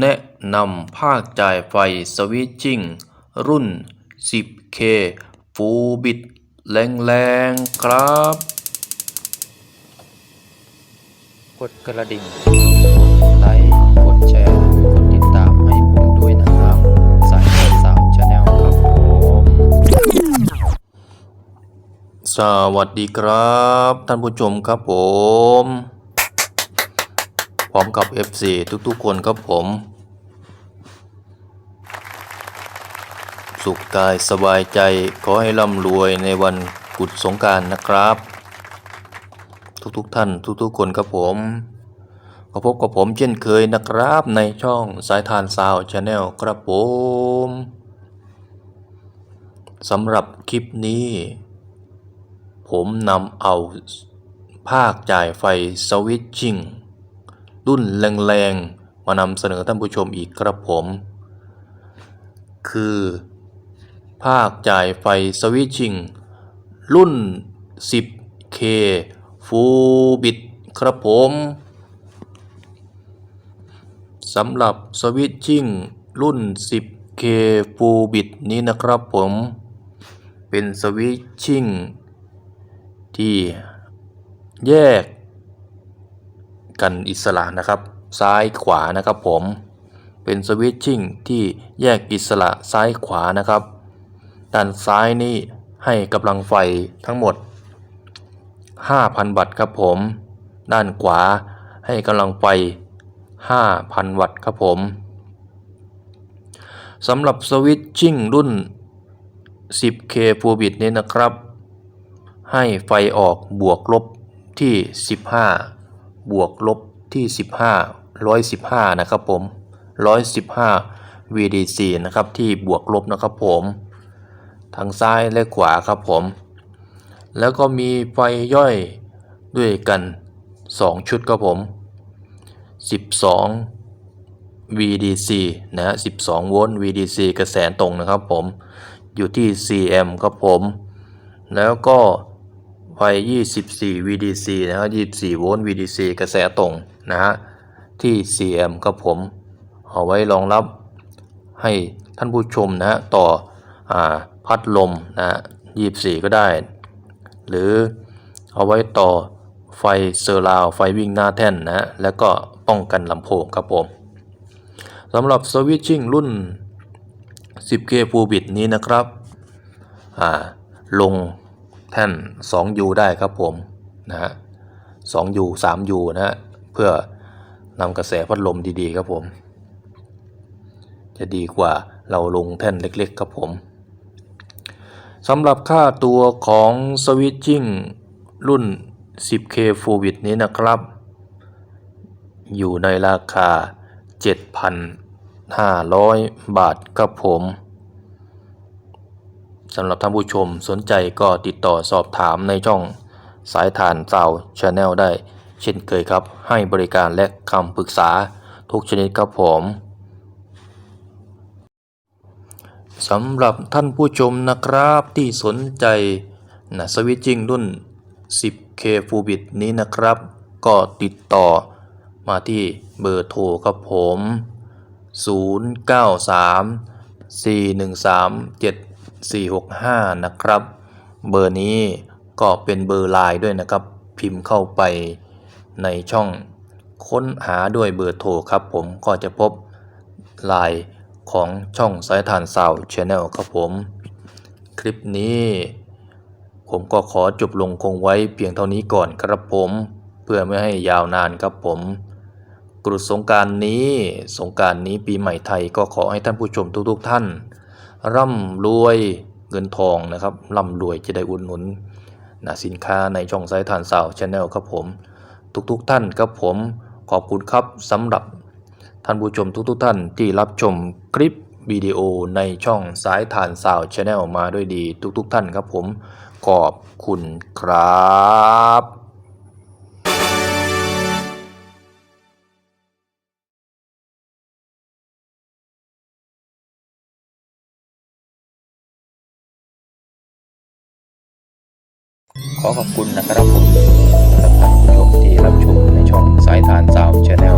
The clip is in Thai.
แนะนำภาคจ่ายไฟสวิตชิ่ง รุ่น 10K ฟูบิตแรงๆครับ กดกระดิ่งกดไลค์กดแชร์กดติดตามให้ผมด้วยนะครับ สายเลือดสาวชาแนลครับผมสวัสดีครับ ท่านผู้ชมครับผมพ ร้อมกับ FC ทุกๆ คนครับผม สุขกายสบายใจขอให้ร่ำรวยในวันกุดสงการนะครับ ทุกๆ ท่านทุกๆ คนครับผมก็พบกับผมเช่นเคยนะครับในช่องสายทานซาวชาแนลครับผมสำหรับคลิปนี้ ผมนำเอาภาคจ่ายไฟสวิตชิ่ง รุ่นแรงๆ มานำเสนอท่านผู้ชมอีกครับผม คือ ภาคจ่ายไฟสวิตชิ่ง รุ่น 10K Full Bit ครับผมสำหรับสวิตชิ่งรุ่น 10K Full Bit นี้นะครับผม เป็นสวิตชิ่งที่แยก กันอิสระนะครับ ซ้ายขวานะครับผมเป็นสวิตชิ่งที่แยกอิสระซ้ายขวานะครับ ด้านซ้ายนี่ให้กำลังไฟทั้งหมด 5,000 วัตต์ครับผม ด้านขวาให้กำลังไฟ 5,000 วัตต์ครับผมสำหรับสวิตชิ่งรุ่น 10K Full Bit นี้นะครับ ให้ไฟออกบวกลบที่ 15 บวกลบที่ 15 115 นะครับผม 115 VDC นะครับที่บวกลบนะครับผมทางซ้ายและขวาครับผม แล้วก็มีไฟย่อยด้วยกัน 2 ชุดครับผม 12 VDC นะฮะ12 โวลต์ VDC กระแสตรงนะครับผม อยู่ที่ CM ครับผม แล้วก็ ไฟ 24 VDC นะฮะ24 โวลต์ VDC กระแสตรงนะฮะ ที่ CM ครับผม เอาไว้รองรับให้ท่านผู้ชมนะฮะ ต่ออพัดลมนะฮะ24 ก็ได้ หรือเอาไว้ต่อไฟเซอร์ราว ไฟวิ่งหน้าแท่นนะฮะ แล้วก็ป้องกันลำโพงครับผมสำหรับสวิตชิ่งรุ่น 10K Full Bit นี้นะครับอ่าลง ท่น 2U ได้ครับผมนะฮะ 2U 3U นะฮะเพื่อนำกระแสพัดลมดีๆครับผม จะดีกว่าเราลงแท่นเล็กๆครับผมสำหรับค่าตัวของสวิตชิ่งรุ่น 10K Full Bit นี้นะครับ อยู่ในราคา 7,500 บาทครับผม สำหรับท่านผู้ชมสนใจก็ติดต่อสอบถามในช่องสายฐานเจ้าชาแนลได้ เช่นเคยครับ ให้บริการและคำปรึกษาทุกชนิดครับผมสำหรับท่านผู้ชมนะครับที่สนใจนะสวิตชิ่งรุ่น 10K Full Bit นี้นะครับ ก็ติดต่อมาที่เบอร์โทรครับผม 093 413 465 นะครับ เบอร์นี้ก็เป็นเบอร์ไลน์ด้วยนะครับ พิมพ์เข้าไปในช่องค้นหาด้วยเบอร์โทรครับ ผมก็จะพบไลน์ของช่องสายทานสาวชแนลครับผม คลิปนี้ ผมก็ขอจบลงคงไว้เพียงเท่านี้ก่อนครับผม เพื่อไม่ให้ยาวนานครับผมกรุดสงการนี้ สงการนี้ปีใหม่ไทยก็ขอให้ท่านผู้ชมทุกๆท่าน ร่ำรวยเงินทองนะครับร่ำรวยจะได้อุดหนุนนะสินค้าในช่องสายทานสาวชาแนลครับผมทุกๆท่านครับผมขอบคุณครับสำหรับท่านผู้ชมทุกๆท่านที่รับชมคลิปวิดีโอในช่องสายทานสาวชาแนลมาด้วยดีทุกๆท่านครับผมขอบคุณครับ ขอขอบคุณนะครับผมสำหรับท่านผู้ชมที่รับชมในช่องสายทานสาวชาแนล